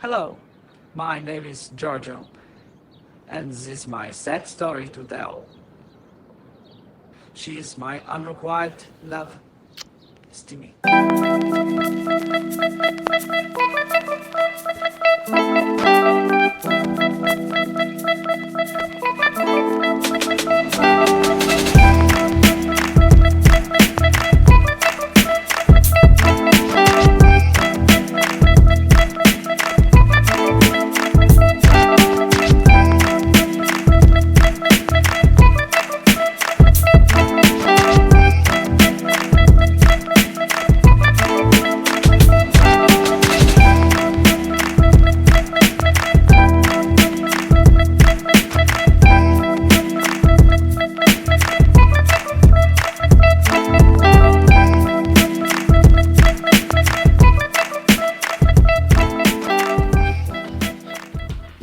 Hello, my name is Giorgio, and this is my sad story to tell. She is my unrequited love, Stimmy.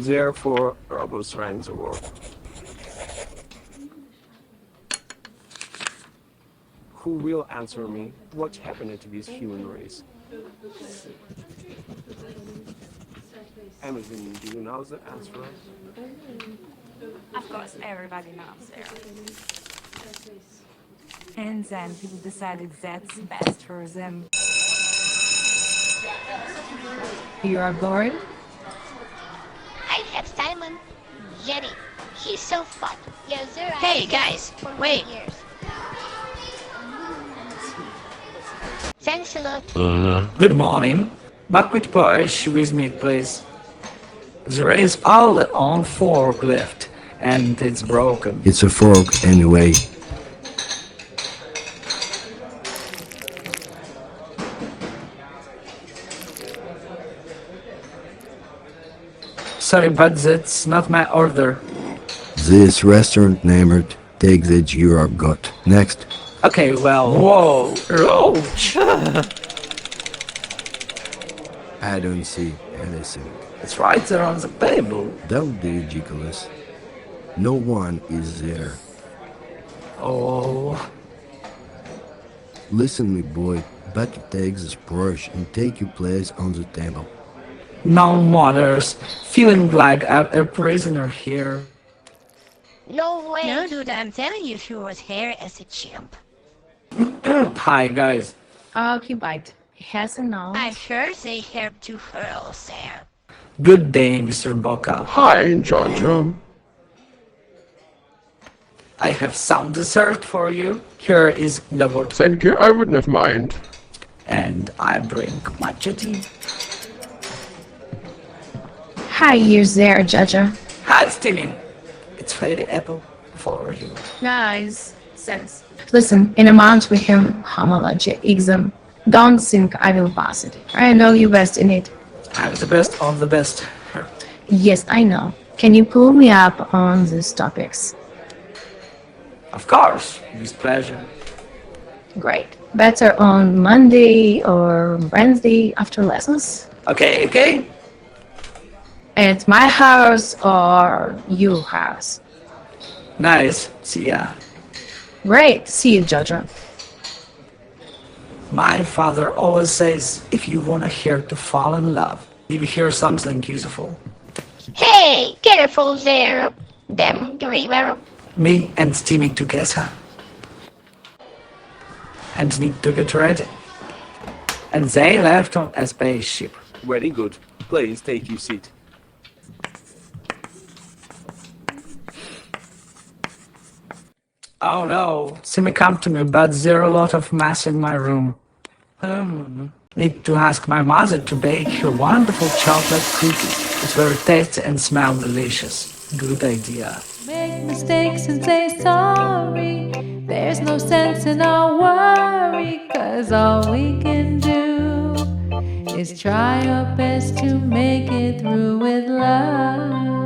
Therefore, robots ran the world. Who will answer me? What happened to this human race? Amazon, do you know the answer? Of course, everybody knows there. And then people decided that's best for them. You are bored? I have Simon Jetty. He's so fun. Yes, sir. Hey guys, wait. Years. Thanks a lot. Uh-huh. Good morning. Buckwheat Push with me, please. There is all on forklift, and it's broken. It's a fork anyway. Sorry, but that's not my order. This restaurant named Take That You Are Got. Next. Okay, well, whoa, roach. I don't see anything. It's right there on the table. Don't be ridiculous. No one is there. Oh, Listen me boy, better take this brush and take your place on the table. No matters. Feeling like I'm a prisoner here. No way. No, dude, I'm telling you, she was here as a chimp. Hi, guys. Oh, he bite. He has a nose. I'm sure they have two girls there. Good day, Mr. Boca. Hi, Giorgio. I have some dessert for you. Here is the water, Thank you, I wouldn't have mind. and I bring matcha tea. Hi, you there, Jaja. Hi, Steven. It's Fairy Apple for you. Guys, sense. Listen, in a month we have homology exam. Don't think I will pass it. I know you best in it. I'm the best of the best. Yes, I know. Can you pull me up on these topics? Of course, with pleasure. Great. Better on Monday or Wednesday after lessons? Okay, okay. At my house or your house? Nice. See ya. Great. See you, Jaja. My father always says, if you want to hear to fall in love, you hear something useful. Hey, careful there. Them, the river. Me and Steamy together. And need to get ready. And they left on a spaceship. Very good. Please take your seat. Oh no, Simi come to me, but there a lot of mess in my room. Um, need to ask my mother to bake her wonderful chocolate cookies. It's very tasty and smell delicious. Good idea. Make mistakes and say sorry. There's no sense in our worry, cause all we can do is try our best to make it through with love.